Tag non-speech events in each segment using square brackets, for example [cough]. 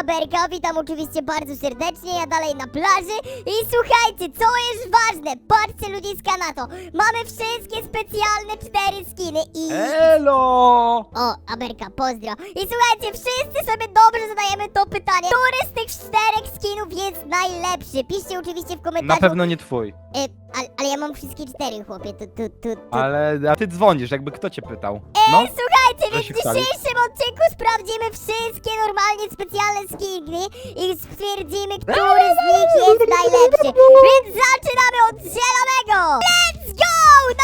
Aberka, witam oczywiście bardzo serdecznie, ja dalej na plaży i słuchajcie, co jest ważne, patrzcie ludziska na to, mamy wszystkie specjalne cztery skiny i... Elo! O, Aberka, pozdro. I słuchajcie, wszyscy sobie dobrze zadajemy to pytanie, który z tych czterech skinów jest najlepszy? Piszcie oczywiście w Na komentarzu. pewno nie twój. E, ale, ale ja mam wszystkie cztery, chłopie, tu, tu, tu, tu. Ale a ty dzwonisz, jakby kto cię pytał. E, No, słuchajcie, że więc się w dzisiejszym odcinku sprawdzimy wszystkie normalnie specjalne skiny i stwierdzimy, który z nich jest najlepszy. Więc zaczynamy od zielonego! Let's go!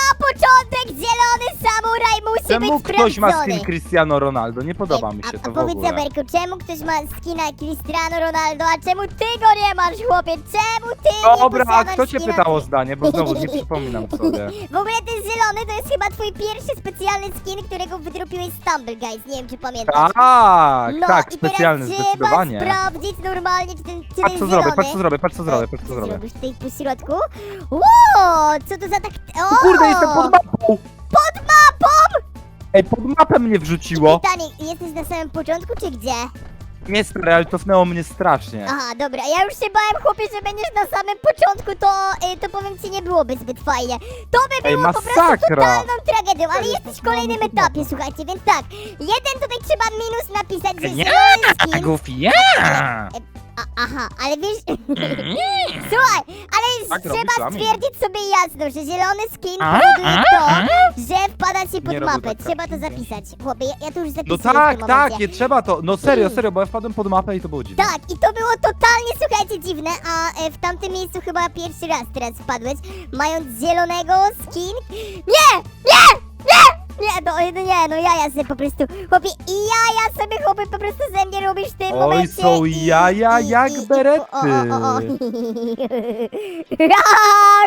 Na początek zielony samuraj czemu być ktoś ma skin Cristiano Ronaldo? Nie podoba mi a, się a to w powiedz ogóle. Zaberku, czemu ktoś ma skina Cristiano Ronaldo, a czemu ty go nie masz, chłopie? Czemu ty Dobra, nie a posiadasz kto cię skina... pytał o zdanie? Bo znowu nie [laughs] przypominam sobie. W ogóle ten zielony to jest chyba twój pierwszy specjalny skin, którego wydropiłeś z Stumble Guys, nie wiem czy pamiętasz. Tak, no tak, i specjalny, teraz zdecydowanie. trzeba sprawdzić normalnie, czy ten, czy Patrz ten co zielony... zrobię, patrz co zrobię, patrz co zrobię, patrz co zrobię. zrobisz tutaj po środku? Wow, co to za tak... O! O kurde, jestem pod mapą! Pod mapą! Ej, pod mapę mnie wrzuciło! Pytanie, jesteś na samym początku, czy gdzie? Nie stary, ale cofnęło mnie strasznie. Aha, dobra, ja już się bałem, chłopie, że będziesz na samym początku, to, y, to powiem ci, nie byłoby zbyt fajnie. To by Ej, było po prostu totalną tragedią, ale jesteś w kolejnym etapie, słuchajcie, więc tak, jeden tutaj trzeba minus napisać, że Nie, zielony skin... Goofy, ja! A, aha, ale wiesz... [laughs] Słuchaj, ale Tak robi trzeba sami. stwierdzić sobie jasno, że zielony skin A, powoduje a, to, a. że wpada ci pod robię mapę. tak Trzeba to zapisać. Chłopie, ja, ja to już No zapisuję w tak, tym tak, momencie. nie trzeba to. No serio, serio, bo ja wpadłem pod mapę i to było dziwne. Tak, i to było totalnie, słuchajcie, dziwne, a e, w tamtym miejscu chyba pierwszy raz teraz wpadłeś, mając zielonego skin. Nie! Nie! Nie! Nie, no, e, nie, no jaja sobie po prostu, chłopie, i jaja sobie, chłopie, po prostu ze mnie robisz w tym Oj, momencie. są i- jaja i- jak i- i- berety. O, o, o, o. Jak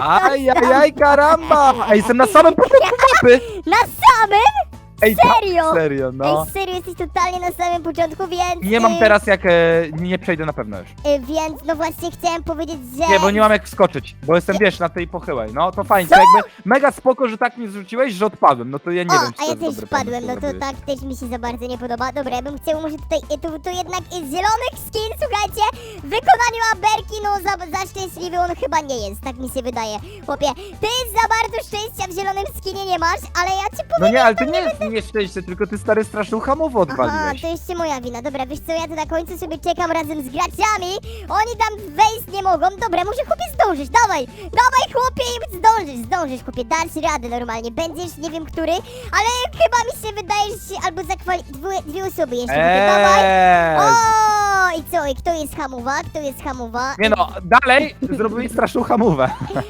Ajajaj, karamba! Ej, jestem na samym początku mapy! Na samym? Ej, tak, Serio? serio, no. Ej, serio, jesteś totalnie na samym początku, więc... Nie mam y, teraz jak... E, nie przejdę na pewno już. y, Więc, no właśnie chciałem powiedzieć, że... Nie, bo nie mam jak wskoczyć, bo jestem, wiesz, na tej pochyłej. No, to fajnie, to jakby mega spoko, że tak mnie zrzuciłeś, że odpadłem. No to ja nie o, wiem, czy a to ja jest też dobry wpadłem, pomysł, no to zrobiłeś. tak też mi się za bardzo nie podoba. Dobra, ja bym chciał może tutaj, y, tu, tu jednak y, zielonych skin, słuchajcie, w wykonaniu Aberki, no za, za szczęśliwy on chyba nie jest, tak mi się wydaje. Chłopie, ty za bardzo szczęścia w zielonym skinie nie masz, ale ja ci powiem... No nie, ale to nie jest nieszczęście, tylko ty stary straszną hamową Aha, to jeszcze moja wina. Dobra, wiesz co, ja tu na końcu sobie czekam razem z graczami. Oni tam wejść nie mogą. Dobra, może chłopie zdążysz, dawaj! Dawaj chłopie zdążysz, zdążysz chłopie, dasz radę normalnie. Będziesz, nie wiem który, ale chyba mi się wydaje, że się albo zakwali... Dwie, dwie osoby jeszcze, chłopie, dawaj! Eee, O, i co, i kto jest hamowa? Kto jest hamowa? Nie no, dalej zrobili straszną hamówę. Ale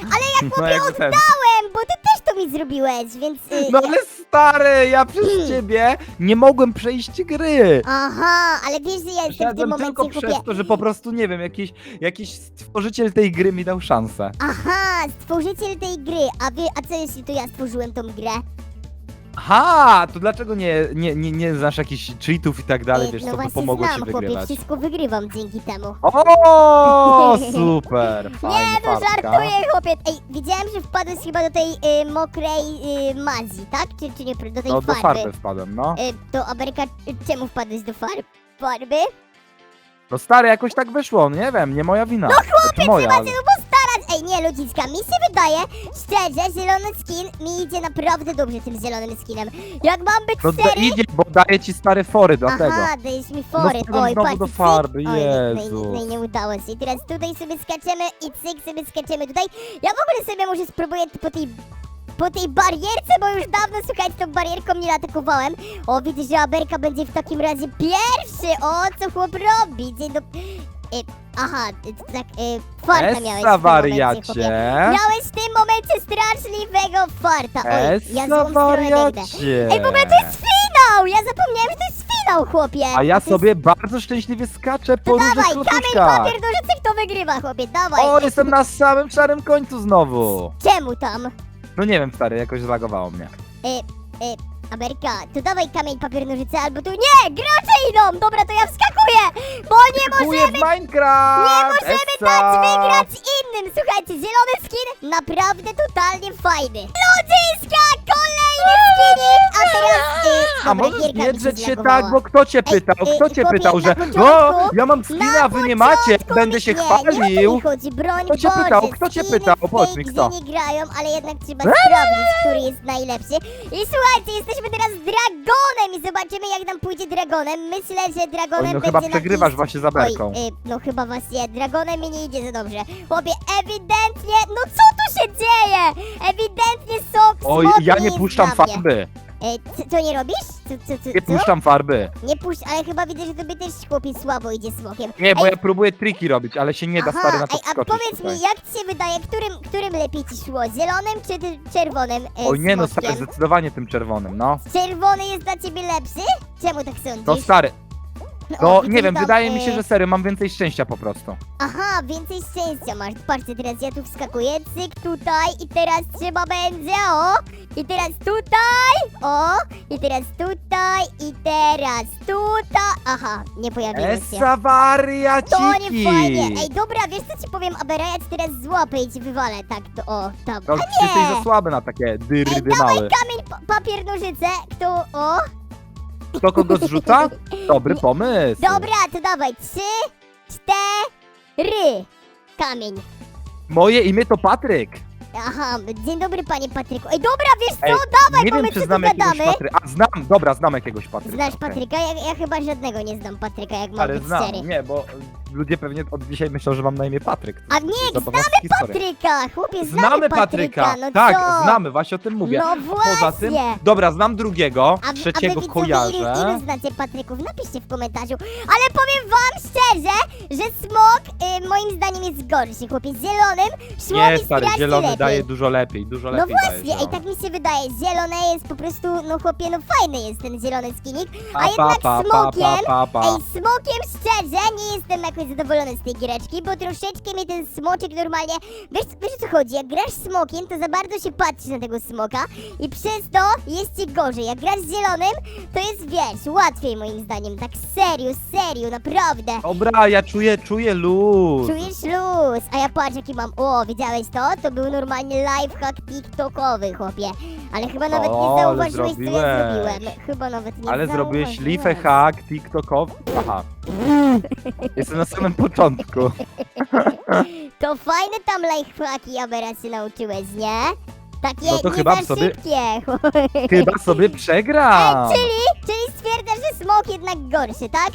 ja No chłopie jakby ten. oddałem, bo ty też to mi zrobiłeś, więc... y, No ale stary, ja przez ciebie nie mogłem przejść gry. Aha, ale wiesz, że ja jestem w tym momencie, tylko chłopie... przez to, że po prostu, nie wiem, jakiś, jakiś stworzyciel tej gry mi dał szansę. Aha, stworzyciel tej gry. A wie, a co jeśli to ja stworzyłem tą grę? Aha, to dlaczego nie, nie, nie, nie znasz jakichś cheatów i tak dalej, wiesz, no co właśnie pomogło znam, ci chłopie, wygrywać? wszystko wygrywam dzięki temu. O, [laughs] super, fajnie, nie, no fartka. żartuję, chłopie. Ej, widziałem, że wpadłeś chyba do tej y, mokrej y, mazji, tak? Czy, czy nie, do tej No do farby? farby wpadłem, no. Y, to Ameryka, y, czemu wpadłeś do farb? farby? No stary, jakoś tak wyszło, nie wiem, nie moja wina. No Chłopie, moja, trzeba ale... się tu postarać. Nie, ludziska, mi się wydaje, szczerze, zielony skin mi idzie naprawdę dobrze tym zielonym skinem. Jak mam być No da, sery... idzie, bo daje ci stare fory, dlatego. Aha, dajesz mi fory. No, Oj, znowu patrz, do cyk. farby, Oj, no, i nie udało się. I teraz tutaj sobie skaczemy i cyk sobie skaczemy tutaj. Ja w ogóle sobie może spróbuję po tej... Po tej barierce, bo już dawno, słuchajcie, tą barierką nie atakowałem. O, widzę, że Aberka będzie w takim razie pierwszy. O, co chłop robi? Dzień dob... E, aha, e, tak, e, farta miałeś w tym Essa momencie, wariacie. chłopie. Miałeś w tym momencie straszliwego farta. Oj, ja Essa złą stronę idę. wariacie. Ej, ogóle to jest finał! Ja zapomniałem, że to jest finał, chłopie! A ja sobie bardzo szczęśliwie skaczę po różnych dawaj, kamień, klocuszkach. papier, nożyce, kto wygrywa, chłopie, dawaj! O, jestem na samym szarym końcu znowu. Czemu tam? No nie wiem, stary, jakoś zlagowało mnie. E, e, Ameryka, to dawaj kamień, papier, nożyce, albo tu... Nie! Gracze idą! Dobra, to ja wskakuję! Bo nie Kupuję możemy... w Minecraft! Nie możemy Essa. dać wygrać innym! Słuchajcie, zielony skin naprawdę totalnie fajny. Ludziska, skinik! A teraz... Y, a możesz Gierka mi się drzeć się zlagowała. tak, bo kto cię pytał? ej, Kto cię pytał, na że początku- o, ja mam skina, a wy nie macie, początku będę się nie, Nie o to chwalił. mi chodzi, broń Kto cię Boże, pytał? Kto cię skiny pytał? Powiedz mi, kto? nie grają, ale jednak trzeba sprawdzić, który jest najlepszy. I słuchajcie, jesteśmy teraz Dragonem i zobaczymy jak nam pójdzie Dragonem. Myślę, że Dragonem Oj, no będzie chyba przegrywasz właśnie z Aberką. Oj, y, no chyba właśnie, Dragonem mi nie idzie za dobrze. Chłopie, ewidentnie, no co tu się dzieje? Ewidentnie są Oj, ja nie jest puszczam farby. E, co, co nie robisz? Co, co, co, Nie co? puszczam farby. Nie puszcz, ale chyba widzę, że tobie też chłopie słabo idzie smokiem. Nie, bo Ej, ja próbuję triki robić, ale się nie da stary na to ej, a wskoczyć powiedz tutaj. mi, jak ci się wydaje, którym, którym lepiej ci szło? Zielonym czy ty- czerwonym e, Oj nie no stary, smokiem? zdecydowanie tym czerwonym, no. Czerwony jest dla ciebie lepszy? Czemu tak sądzisz? No stary, no widzę, nie że wiem, tam, wydaje mi e, się, że serio, mam więcej szczęścia po prostu. Aha, więcej szczęścia masz. Patrzcie, teraz ja tu wskakuję, cyk tutaj i teraz trzeba będzie, o! I teraz tutaj, o! I teraz tutaj, i teraz tutaj. Aha, nie pojawiło się. Essa To nie wariaciki! fajnie. Ej, dobra, wiesz co ci powiem, Abera, ja teraz złapę i ci wywalę, tak, to o, tam. No, A ty jesteś nie! za słaby na takie Ej, dyrdy dawaj małe. kamień, pa- papier, nożyce, kto, o! Kto kogo zrzuca? Dobry [laughs] pomysł. Dobra, to dawaj, trzy, cztery. Kamień. Moje imię to Patryk. Aha, dzień dobry panie Patryku. Ej, dobra, wiesz co, Ej, dawaj, nie bo wiem, my czy znam jakiegoś gadamy. Patryka. A, znam, dobra, znam jakiegoś Patryka. Znasz okej. Patryka? Ja, ja chyba żadnego nie znam Patryka, jak mam Ale być znam, szczery. nie, bo ludzie pewnie od dzisiaj myślą, że mam na imię Patryk. A nie, Zabawna znamy historia. Patryka, chłopie, znamy, Znamy Patryka, no tak, co? znamy, właśnie o tym mówię. No właśnie. Poza tym, dobra, znam drugiego, A, trzeciego a wy widzowie, kojarzę. Ilu, ilu znacie Patryków? Napiszcie w komentarzu. Ale powiem wam szczerze, że smok y, moim zdaniem jest gorszy, chłopie. Zielonym szło Nie, mi stary, strasznie zielony lepiej. daje dużo lepiej, dużo No lepiej daje właśnie, ej, zielony. tak mi się wydaje. Zielone jest po prostu, no chłopie, no fajny jest ten zielony skinik. Pa, A jednak pa, pa, smokiem, pa, pa, pa. ej, smokiem szczerze nie jestem jakoś zadowolony z tej giereczki, bo troszeczkę mi ten smoczek normalnie, wiesz, wiesz o co chodzi, jak grasz smokiem, to za bardzo się patrzysz na tego smoka i przez to jest ci gorzej. Jak grasz zielonym, to jest, wiesz, łatwiej moim zdaniem, tak serio, serio, naprawdę. Dobra, ja czuję, czuję luz. Czujesz luz, a ja patrz jaki mam, o, widziałeś to? To był normalnie lifehack tiktokowy, chłopie. Ale chyba nawet O, nie ale zauważyłeś, co ja zrobiłeś. zrobiłem. Chyba nawet nie Ale zrobiłeś zauważyłem. lifę hack, tiktokowy. Aha. [laughs] Jestem na samym początku. [laughs] To fajne tam Abera, się nauczyłeś, nie? Takie No to nie chyba za sobie- szybkie. [laughs] Chyba sobie przegram. Ej, czyli, czyli stwierdzasz, że smok jednak gorszy, tak?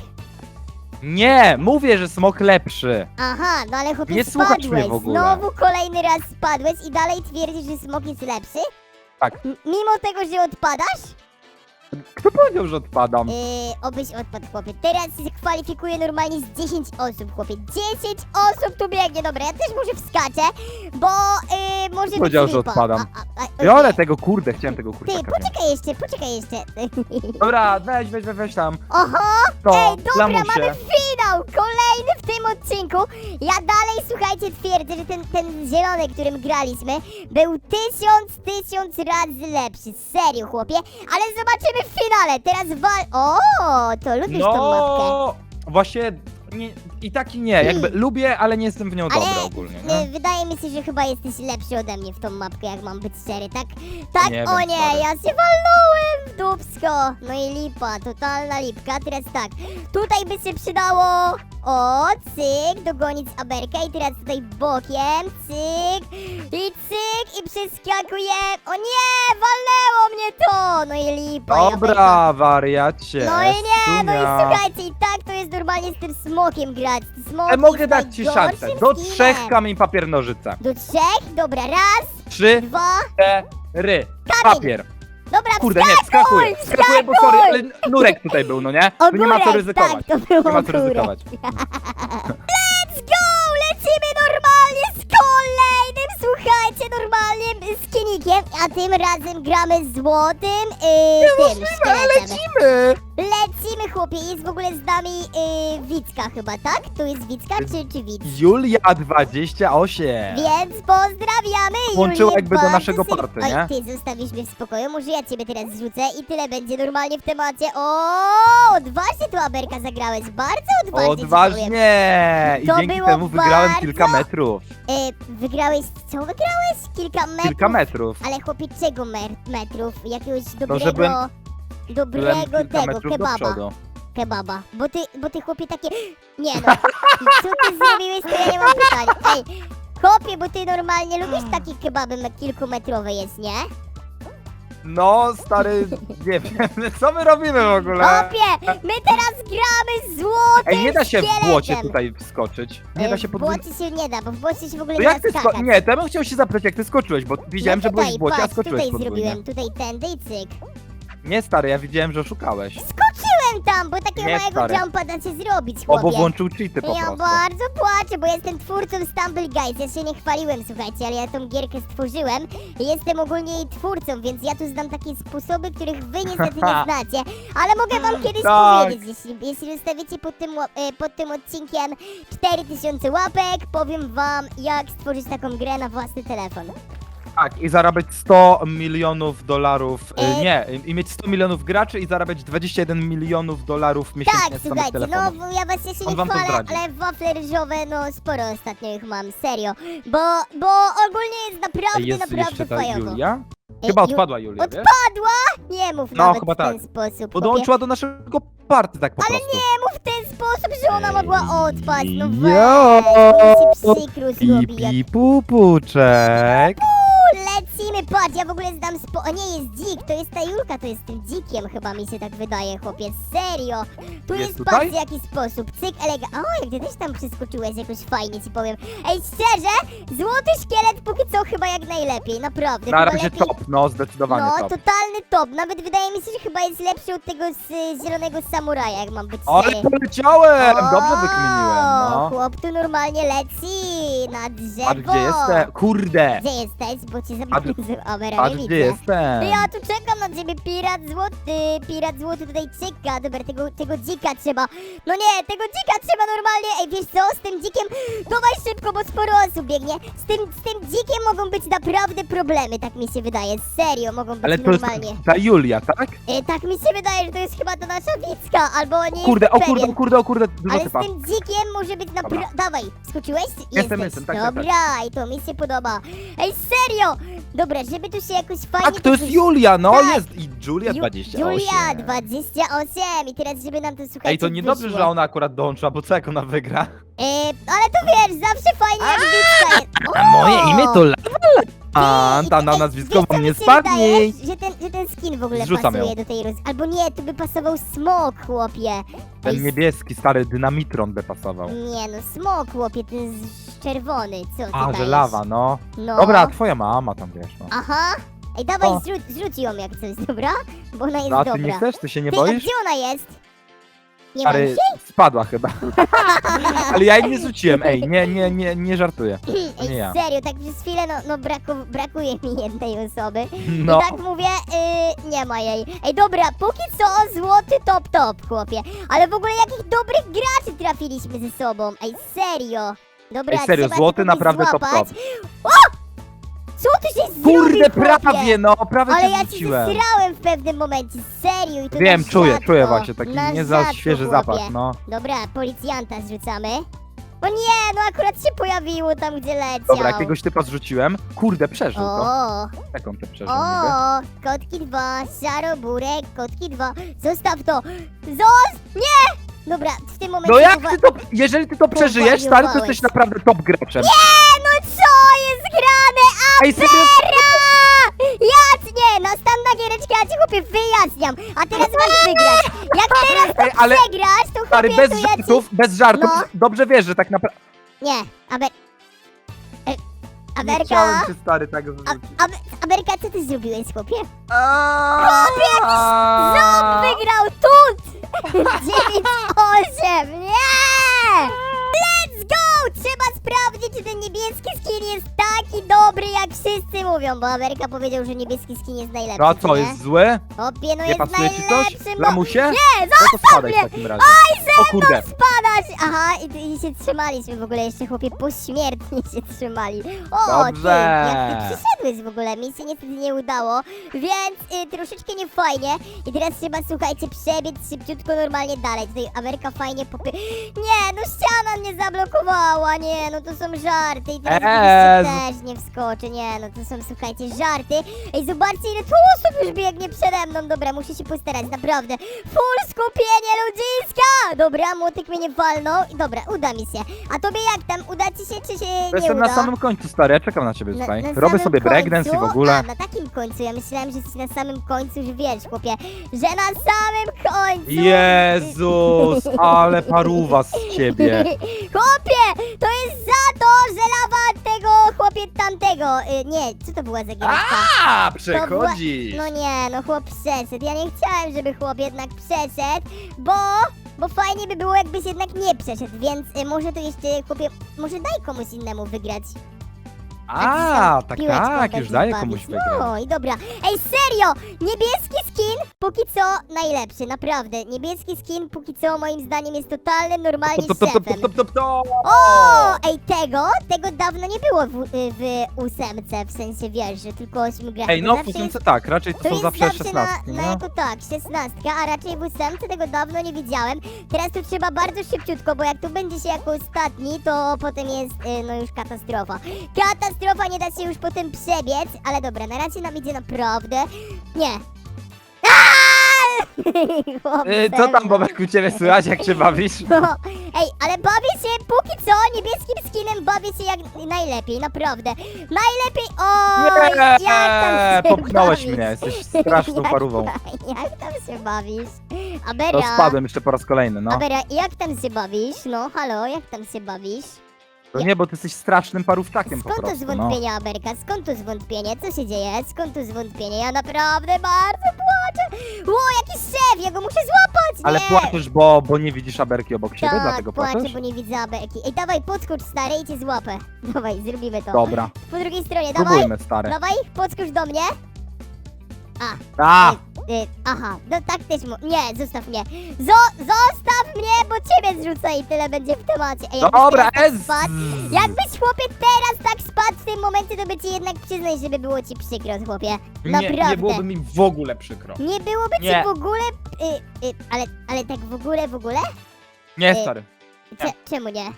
Nie, mówię, że smok lepszy. Aha, no ale chłopie Nie słuchasz spadłeś. mnie w ogóle. Znowu kolejny raz spadłeś i dalej twierdzisz, że smok jest lepszy? Tak. M- mimo tego, że odpadasz? Kto powiedział, że odpadam? Yy, obyś odpadł, chłopie. Teraz się kwalifikuje normalnie z 10 osób, chłopie. 10 osób tu biegnie. Dobra, ja też może wskaczę, bo yy, może być Powiedział, że lipa. odpadam. A, a, Biorę tego kurde, chciałem tego Ty, kurczaka. wziąć. poczekaj jeszcze, poczekaj jeszcze. Dobra, weź, weź, weź, weź tam. Oho! To, Ej, dobra, lamusie. mamy finał! Kolejny w tym odcinku. Ja dalej, słuchajcie, twierdzę, że ten, ten zielony, którym graliśmy, był tysiąc, tysiąc razy lepszy. Serio, chłopie. Ale zobaczymy w finale. Teraz wal... O, to lubisz tą mapkę. No, właśnie nie, i tak i nie. Jakby lubię, ale nie jestem w nią Ale dobry ogólnie. y, Nie? wydaje mi się, że chyba jesteś lepszy ode mnie w tą mapkę, jak mam być szczery, tak? Tak, Nie o wiem, nie, stary. ja się walnąłem w dupsko. No i lipa, totalna lipka. Teraz tak, tutaj by się przydało, o, cyk, dogonić Aberkę i teraz tutaj bokiem, cyk, i cyk, i przeskakuję. O nie, walnęło mnie to. No i lipa, i Aberka. Dobra, wariacie. No i nie, no i Sunia. słuchajcie, i tak to jest normalnie z tym smokiem grać. Smok E, mogę jest dać ci najgorszym szansę. Do skinem. trzech kamień papier nożyce. Do trzech? Dobra, raz, Trzy, dwa, cztery. Papier. Dobra, Kurde, nie, wskakuję. Wskakuję, bo sorry, ale [laughs] nurek tutaj był, no nie? Tu nie ma co Ogórek, ryzykować. Tak, to było Nie ma co ogórek. ryzykować. [laughs] Let's go! Lecimy normalnie z kolejnym, słuchajcie, normalnym skinikiem, a tym razem gramy złotym yy, tym szkieletem. Lecimy! Lecimy, chłopie, jest w ogóle z nami yy, Wicka chyba, tak? Tu jest Wicka czy, czy Widz? Julia 28. Więc pozdrawiamy Włączyła Julię jakby do naszego ser- party, Oj, nie? ty zostawisz mnie w spokoju, może ja ciebie teraz zrzucę i tyle będzie normalnie w temacie. O, odważnie tu Aberka zagrałeś, bardzo odważnie ci powiem. Odważnie! I To dzięki było temu wygrałem bardzo- kilka metrów. E, wygrałeś, co wygrałeś? Kilka metrów. Kilka metrów. Ale chłopie, czego mer- metrów? Jakiegoś dobrego... że byłem- dobrego kilka tego, metrów do kebaba. przodu. Kebaba. Bo ty, bo ty chłopie takie... Nie no, [laughs] co ty zrobiłeś, to ja nie mam pytań. Ej, chłopie, bo ty normalnie lubisz takie kebaby me- kilkumetrowe jest, nie? No, stary, nie [laughs] wiem, co my robimy w ogóle? Chłopie, my teraz gramy złotym Ej, nie da się w szkieletem. błocie tutaj wskoczyć. Nie da się W podwójnie... błocie się nie da, bo w błocie się w ogóle To nie jak da ty sko- skakać. Nie, to ja bym chciał się zapytać, jak ty skoczyłeś, bo widziałem, no że byłeś tutaj, w błocie, a patrz, skoczyłeś tutaj podwójnie. zrobiłem, tutaj tędy i cyk. Nie, stary, ja widziałem, że oszukałeś. Skoczyłem tam, bo takiego Nie, małego stary. jumpa da się zrobić, O, bo chłopie. włączył cheaty po Ja prostu. bardzo płaczę, bo jestem twórcą Stumble Guys. Ja się nie chwaliłem, słuchajcie, ale ja tą gierkę stworzyłem i jestem ogólnie jej twórcą, więc ja tu znam takie sposoby, których wy niestety nie [laughs] znacie. Ale mogę wam kiedyś Tak. powiedzieć, jeśli, jeśli zostawicie pod tym, ła- e, pod tym odcinkiem 4000 łapek, powiem wam, jak stworzyć taką grę na własny telefon. Tak, i zarabiać 100 milionów dolarów, E- nie, i mieć 100 milionów graczy i zarabiać 21 milionów dolarów miesięcznie Tak, z samych słuchajcie, no telefonów. bo ja was jeszcze On nie wam to chwalę, zdradzi. ale wafle ryżowe, no sporo ostatnio ich mam, serio. Bo, bo ogólnie jest naprawdę, Jest naprawdę jeszcze ta fajowo. Julia? Chyba Ju- odpadła Julia, wiesz? Odpadła? Nie mów No, nawet chyba w ten tak. sposób. chłopie. Podłączyła do naszego party tak po Ale prostu. nie mów w ten sposób, że ona mogła odpaść. No weź, mi się przykro zrobi. Jak... Pipi pupuczek. Lecimy, patrz, ja w ogóle znam spo... O nie, jest dzik, to jest ta Julka, to jest tym dzikiem chyba mi się tak wydaje, chłopiec. Serio. Tu Jest jest, tutaj? patrz w jaki sposób. Cyk, elega... O, jak ty też tam przeskoczyłeś jakoś fajnie, ci powiem. Ej, szczerze, złoty szkielet póki co chyba jak najlepiej, naprawdę. Na chyba razie lepiej... top, no zdecydowanie No, top. totalny top. Nawet wydaje mi się, że chyba jest lepszy od tego z y, zielonego samuraja, jak mam być Ale szczery. poleciałem! Dobrze O, wykminiłem, no. Chłop tu normalnie leci na drzewo. A gdzie jestem? Kurde! Gdzie jesteś? Bo A zobaczyłem. Amera, A gdzie widzę. jestem? Ja tu czekam na ciebie, pirat złoty, pirat złoty tutaj czeka, dobra, tego, tego dzika trzeba, no nie, tego dzika trzeba normalnie, ej, wiesz co, z tym dzikiem, dawaj szybko, bo sporo osób biegnie, z tym, z tym dzikiem mogą być naprawdę problemy, tak mi się wydaje, serio, mogą być Ale to jest normalnie. ta Julia, tak? E, tak mi się wydaje, że to jest chyba ta nasza Wicka, albo nie Kurde, o jestem kurde, o pewien. kurde, o kurde, dużo Ale typa. z tym dzikiem może być Dobra. naprawdę... Dawaj, skoczyłeś? Jestem, Jesteś. jestem, tak, tak, tak. Dobra, i to mi się podoba. Ej, serio! Dobra, żeby tu się jakoś fajnie... Tak, to jest Julia, no Tak. jest! I Julia Ju- 28. Julia, 28! I teraz, żeby nam to słuchajcie Ej, to niedobrze, że ona akurat dołączyła, bo co jak ona wygra? E, ale to wiesz, zawsze fajnie jak Wicka jest. A moje O! imię to A, Ty, ta i- na ej, nazwisko wam nie spadnie. Że ten, że ten skin w ogóle Zrzucam pasuje ją. do tej roz... Albo nie, tu by pasował smok, chłopie. Ten niebieski, stary dynamitron by pasował. Nie no, smok, chłopie, ten z- czerwony, co ty A, że dajesz? lawa, no. No. Dobra, twoja mama tam wiesz, no. Aha. Ej, dawaj, O. zrzuć, zrzuć ją jak coś, dobra? Bo ona jest No, a ty dobra. nie chcesz? Ty się nie Ty, a boisz? gdzie ona jest? Nie ma Stary, spadła chyba. [laughs] Ale ja jej nie rzuciłem, ej, nie, nie, nie, nie żartuję. Ej, nie ja. serio, tak przez chwilę, no, no braku, brakuje mi jednej osoby. No, I tak mówię, y, nie ma jej. Ej, dobra, póki co złoty top top, chłopie. Ale w ogóle jakich dobrych graczy trafiliśmy ze sobą. Ej, serio. Dobra, ej, serio, trzeba złoty naprawdę top złapać. top. Co tu się zrobił, Kurde, chłopie? prawie, no, prawie Ale cię ja cię w pewnym momencie, serio i to Wiem, na czuję, rzadko, czuję właśnie, taki na nie za rzadko, świeży chłopie. zapach, no. Dobra, policjanta zrzucamy. O nie, no akurat się pojawiło tam, gdzie leciał. Dobra, jakiegoś typa zrzuciłem. Kurde, przeżył to. O, Jak on to przeżył niby? o, kotki dwa, szaroburek, kotki dwa. Zostaw to. Zos, nie! Dobra, w tym momencie... No jak uwa- ty to, jeżeli ty to przeżyjesz, stary, to jesteś naprawdę top graczem. Nie, no co? Ej, serio, Afera! Ja nie, następna giereczka, ja ci chłopie wyjaśniam. A teraz masz wygrać. Jak teraz Ej, ale- przegrasz, to stary, chłopie, bez to ja ci... żartów, bez żartów, No. dobrze wiesz, że tak naprawdę... Nie, Aber... E, Nie Aberka, chciałem cię, stary, tak. A, Aber, Aberka, co ty zrobiłeś, chłopie? Aaaa! Ząb wygrał tut! [laughs] 9-8, nie! Go! Trzeba sprawdzić, czy ten niebieski skin jest taki dobry, jak wszyscy mówią, bo Ameryka powiedział, że niebieski skin jest najlepszy, No a co, nie? jest zły? Opie, no Nie jest pasuje ci coś? najlepszym, bo... Lamusie? Nie, No to zostaw spadaj mnie! w takim razie. O kurde. Gadasz? Aha, i, ty- i się trzymaliśmy w ogóle jeszcze, chłopie, pośmiertnie się trzymali. O, ty, Dobrze. jak ty przyszedłeś w ogóle, mi się niestety nie udało, więc y, troszeczkę niefajnie. I teraz trzeba, słuchajcie, przebiec szybciutko normalnie dalej. Tutaj Ameryka fajnie popy... Nie, no ściana mnie zablokowała, nie, no to są żarty. I teraz Eee, też nie wskoczę, nie, no to są, słuchajcie, żarty. Ej, zobaczcie, ile tu osób już biegnie przede mną. Dobra, muszę się postarać, naprawdę. Full skupienie ludziska! Dobra, młotek mnie nie walnął. I Dobra, uda mi się. A tobie jak tam? Uda ci się, czy się nie Jestem uda? na samym końcu, stary, ja czekam na ciebie Na- tutaj. na Robię samym sobie breakdance i w końcu? ogóle. A, na takim końcu. Ja myślałem, że jesteś na samym końcu, że wiesz, chłopie, że na samym końcu. Jezus, ale paruwa z ciebie. [laughs] Chłopie, Y, nie, co to była za gierka? A, przechodzi. No nie, no chłop przeszedł. Ja nie chciałem, żeby chłop jednak przeszedł, bo... Bo fajnie by było, jakbyś jednak nie przeszedł, więc y, może to jeszcze, chłopie, może daj komuś innemu wygrać. A, tak, piłeczką tak, już daję bawić. komuś wygrać. No i dobra. Ej, serio! Niebieski skin póki co najlepszy, naprawdę. Niebieski skin póki co moim zdaniem jest totalnym, normalnie To, to, to, to, szefem. to, to, to. O! Ej, tego, tego dawno nie było w, y, w ósemce, w sensie wiesz, że tylko ośmiu graczy. Ej, no w ósemce tak, raczej to to są jest zawsze zawsze szesnastki, na, na no. jako tak, szesnastka, a raczej w ósemce tego dawno nie widziałem. Teraz tu trzeba bardzo szybciutko, bo jak tu będzie się jako ostatni, to potem jest, y, no już katastrofa. Katastrofa, nie da się już potem przebiec, ale dobra, na razie nam idzie naprawdę. Nie. Aaaa! Chłop [laughs] Y, Co tam, Bobek, u ciebie słychać, jak się bawisz? [laughs] No, ej, ale bawię się póki co niebieskim skinem bawię się jak najlepiej, naprawdę. Najlepiej. O, jak tam się [laughs] popchnąłeś bawisz? mnie, jesteś straszną Jak parówą. ta- Jak tam się bawisz? To Abera, spadłem jeszcze po raz kolejny, no. Abera, jak tam się bawisz? No, halo, jak tam się bawisz? To nie, bo ty jesteś strasznym parówczakiem po Skąd to prostu, no. zwątpienie, Aberka? Skąd to zwątpienie? Co się dzieje? Skąd to zwątpienie? Ja naprawdę bardzo płaczę. Ło, jakiś szef, ja go muszę złapać, Ale nie! płaczesz, bo, bo nie widzisz Aberki obok siebie, tak, dlatego płaczę, płaczesz? bo nie widzę Aberki. Ej, dawaj, podskocz stary i cię złapę. [laughs] Dawaj, zrobimy to. Dobra, Po drugiej stronie, dawaj. spróbujmy, stary. Dawaj, podskocz do mnie. A, Y, aha, no tak też mu... Nie, zostaw mnie. Zo zostaw mnie, bo ciebie zrzucę i tyle będzie w temacie. Ej, jakbyś dobra, teraz tak spadł, Jakbyś, chłopie, teraz tak spadł w tym momencie, to by ci jednak przyznać, żeby było ci przykro, chłopie. Nie, Naprawdę. nie byłoby mi w ogóle przykro. Nie byłoby ci Nie. w ogóle... Y, y, ale, ale tak w ogóle, w ogóle? Nie, Ej. stary. Cze czemu nie?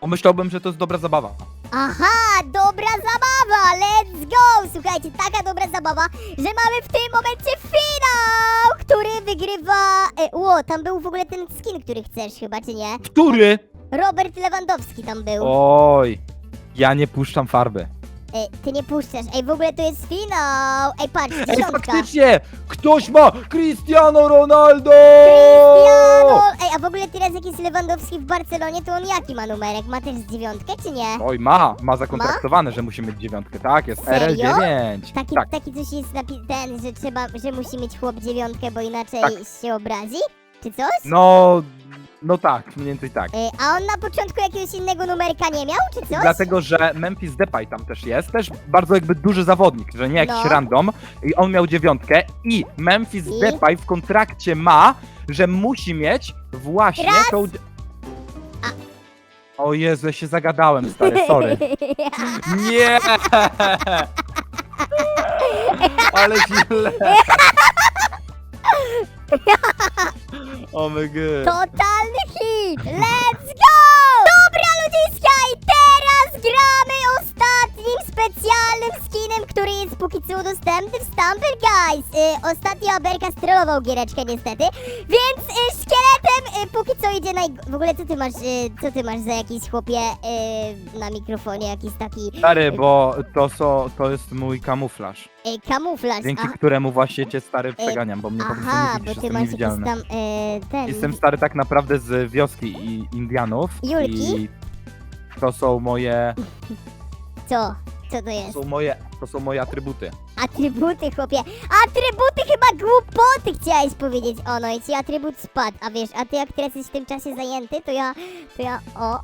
Pomyślałbym, że to jest dobra zabawa. Aha, dobra zabawa, let's go! Słuchajcie, taka dobra zabawa, że mamy w tym momencie finał, który wygrywa... E, ło, tam był w ogóle ten skin, który chcesz chyba, czy nie? Który? Robert Lewandowski tam był. Oj, ja nie puszczam farby. E, ty nie puszczasz. Ej, w ogóle to jest finał! Ej, patrz, Ej, dziesiątka. faktycznie! Ktoś ma Cristiano Ronaldo! Cristiano! Ej, a w ogóle teraz jak jest Lewandowski w Barcelonie, to on jaki ma numerek? Ma też dziewiątkę, czy nie? Oj, ma, ma zakontraktowane, że musi mieć dziewiątkę. Tak, jest Serio? RL9. Taki, Tak, taki coś jest napi- ten, że trzeba, że musi mieć chłop dziewiątkę, bo inaczej Tak. się obrazi? Czy coś? no, no tak, mniej więcej tak. E, a on na początku jakiegoś innego numerka nie miał, czy coś? Dlatego, że Memphis Depay tam też jest, też bardzo jakby duży zawodnik, że nie jakiś No. random. I on miał dziewiątkę i Memphis I? Depay w kontrakcie ma, że musi mieć właśnie Raz. tą... O Jezu, ja się zagadałem, stary, sorry. [laughs] Nie! Ale źle. [laughs] O my god. Totalny 来。Specjalnym skinem, który jest póki co dostępny w Stumble Guys. Y, ostatnio Aberka strollował giereczkę niestety, więc y, szkieletem y, póki co idzie naj... W ogóle co ty masz, y, co ty masz za jakiś chłopie y, na mikrofonie, jakiś taki Stary, bo to, są, to jest mój kamuflaż, y, kamuflaż. dzięki Aha, któremu właśnie cię stary przeganiam, bo mnie po prostu Aha, nie bo widzisz, ty jestem masz jakiś niewidzialny. tam y, ten... Jestem stary tak naprawdę z wioski i Indianów Julki? i to są moje, Co? Co to to jest? są moje, to są moje atrybuty. Atrybuty, chłopie. Atrybuty chyba głupoty chciałeś powiedzieć. O, no i ci atrybut spadł. A wiesz, a ty jak teraz jesteś w tym czasie zajęty, to ja, to ja, o.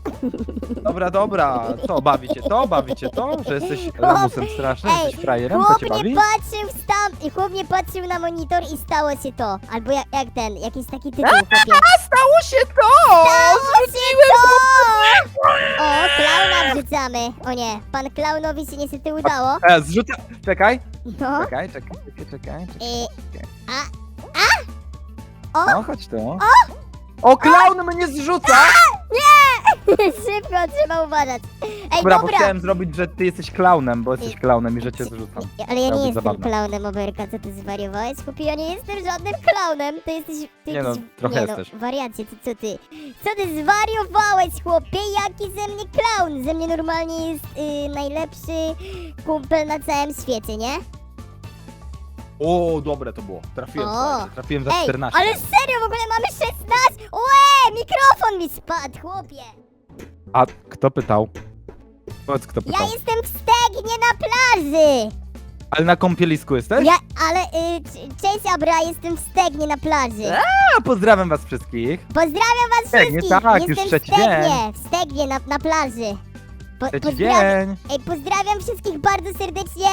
Dobra, dobra. Co, bawicie to? Bawicie to? Że jesteś lamusem strasznym? Ej, Jesteś frajerem? To Chłop cię nie bawi? patrzył w tam, i chłop nie patrzył na monitor i stało się to. Albo jak, jak ten, jakiś taki tytuł, chłopie. Stało się to! Stało się to! O, klauna wrzucamy. O nie, pan klaunowi się niestety udało. E, zrzucę... Czekaj, No. czekaj, czekaj, czekaj, czekaj. czekaj. A, a! No, chodź tu. O, klaun mnie zrzuca! [laughs] Szybko, trzeba uważać. Ej, Dobra, bo dobra. chciałem zrobić, że ty jesteś klaunem, bo jesteś klaunem i że cię zrzucam. Ale ja nie jestem zabawne. klaunem, Oberka, co ty zwariowałeś? Chłopie, ja nie jestem żadnym klaunem, ty jesteś... Ty Nie no, trochę nie jesteś. No, wariacie, ty, co ty? Co ty zwariowałeś, chłopie? Jaki ze mnie klaun? Ze mnie normalnie jest y, najlepszy kumpel na całym świecie, nie? O, dobre to było. Trafiłem, O. słuchajcie, trafiłem za Ej, 14. ale serio, w ogóle mamy 16? Łe, mikrofon mi spadł, chłopie! A kto pytał? Powiedz, kto Ja pytał. jestem w stegnie na plaży! Ale na kąpielisku jesteś? Ja, ale, y, c- cześć Abra, jestem w stegnie na plaży. A, pozdrawiam was wszystkich. Pozdrawiam was Stegnie, wszystkich! tak, już Jestem w trzeci stegnie, w stegnie na, na plaży. Po, Trzeci pozdrawiam, dzień. ej, pozdrawiam wszystkich bardzo serdecznie.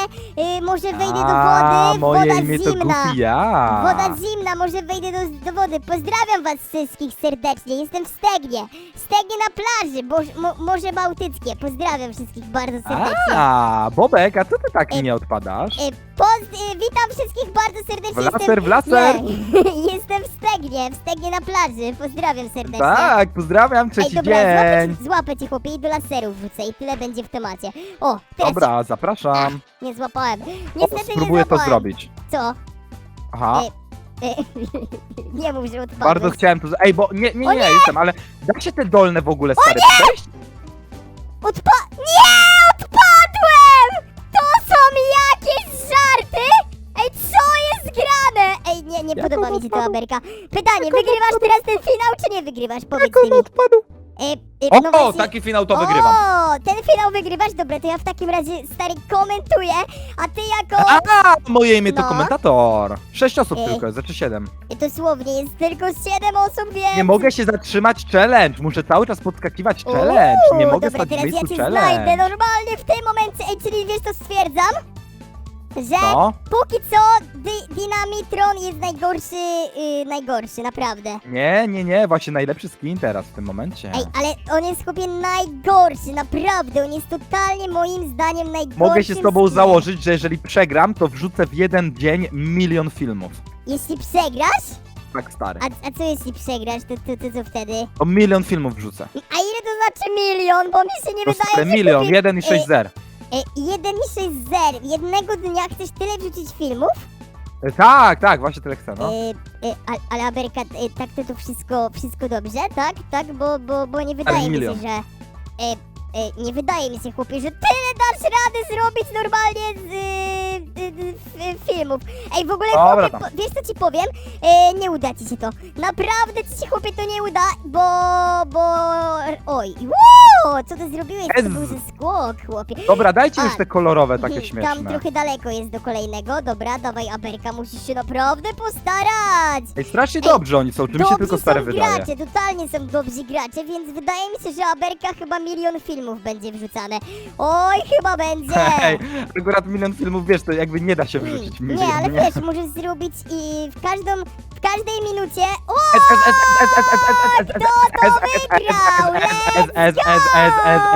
Y, może wejdę do A, wody, moje woda imię to zimna. Goofy ja. Woda zimna, może wejdę do, do wody. Pozdrawiam was wszystkich serdecznie. Jestem w Stegnie. Stegnie na plaży, bo, mo, Morze Bałtyckie. Pozdrawiam wszystkich bardzo serdecznie. A, Bobek, a co ty tak Ej. nie odpadasz? Y, poz, y, witam wszystkich bardzo serdecznie. W laser, w laser. Nie, [laughs] jestem w Stegnie, w Stegnie na plaży. Pozdrawiam serdecznie. Tak, Ej, pozdrawiam, trzeci dobra, złapę, dzień. ci- złapę cię chłopie i do laserów wrzucę i tyle będzie w temacie. O, teraz Dobra, zapraszam. cię nie złapałem. O, Niestety spróbuję nie to zrobić. Co? Aha, Ej, E, [laughs] nie mów, że odpadłeś. bardzo chciałem to... Ej, bo nie, nie, O nie, jestem, ale da się te dolne w ogóle stare przejść? Odpa... Nie! Odpadłem! To są jakieś żarty? Ej, co jest grane? Ej, nie, nie Jak podoba mi się ta? Amerka. Pytanie, wygrywasz teraz ten finał, czy nie wygrywasz? Powiedz Jak mi. on odpadł? E, e, O, no o, właśnie- taki finał to wygrywam. O, ten finał wygrywasz? Dobra, to ja w takim razie, stary, komentuję, a ty jako... A, moje imię to No. komentator. Sześć osób Ej. tylko, znaczy siedem. Dosłownie, jest tylko 7 osób, więc... Nie mogę się zatrzymać challenge, muszę cały czas podskakiwać challenge. Nie Uuu, mogę Dobra, stać w teraz ja miejscu cię challenge. znajdę normalnie w tym momencie. Ej, czyli wiesz, to stwierdzam, że No, póki co Dy Dynamitron jest najgorszy, yy, najgorszy, naprawdę. nie, nie, nie, właśnie najlepszy skin teraz w tym momencie. Ej, ale on jest chłopie najgorszy, naprawdę, on jest totalnie moim zdaniem najgorszy. Mogę się z tobą założyć, że jeżeli przegram, to wrzucę w jeden dzień milion filmów. Jeśli przegrasz? Tak stary. A, a co jeśli przegrasz, to, to, to co wtedy? To milion filmów wrzucę. A ile to znaczy milion? Bo mi się nie To wydaje, stary że milion, jeden i sześć zer. E, jeden i sześć zer. Jednego dnia chcesz tyle wrzucić filmów? E, Tak, tak, właśnie tyle chcę, no. E, e, ale, ale Aberka, e, tak to to wszystko, wszystko dobrze, tak? Tak, bo, bo, bo nie wydaje mi się, milion. że... E, e, nie wydaje mi się, chłopie, że tyle dasz rady zrobić normalnie z e, e, filmów. Ej, w ogóle, Dobra chłopie, tam. po, wiesz co ci powiem? E, nie uda ci się to. Naprawdę ci się, chłopie, to nie uda, bo... bo... Oj, wow, co ty zrobiłeś? To Ez. był ze skłok, chłopie. Dobra, dajcie już te kolorowe, takie Tam śmieszne. trochę daleko jest do kolejnego. Dobra, dawaj Aberka, musisz się naprawdę postarać. Ej, strasznie dobrze oni są, czy mi się Dobrzy tylko stare są wydaje. gracze, totalnie są dobrzy gracze, więc wydaje mi się, że Aberka chyba milion filmów będzie wrzucane. Oj, chyba będzie. [laughs] Ej, akurat milion filmów, wiesz, to jakby nie da się wyrzucić Nie, nigdy, ale wiesz, możesz zrobić i w każdą, w każdej minucie... O, kto to wygrał? Let's go!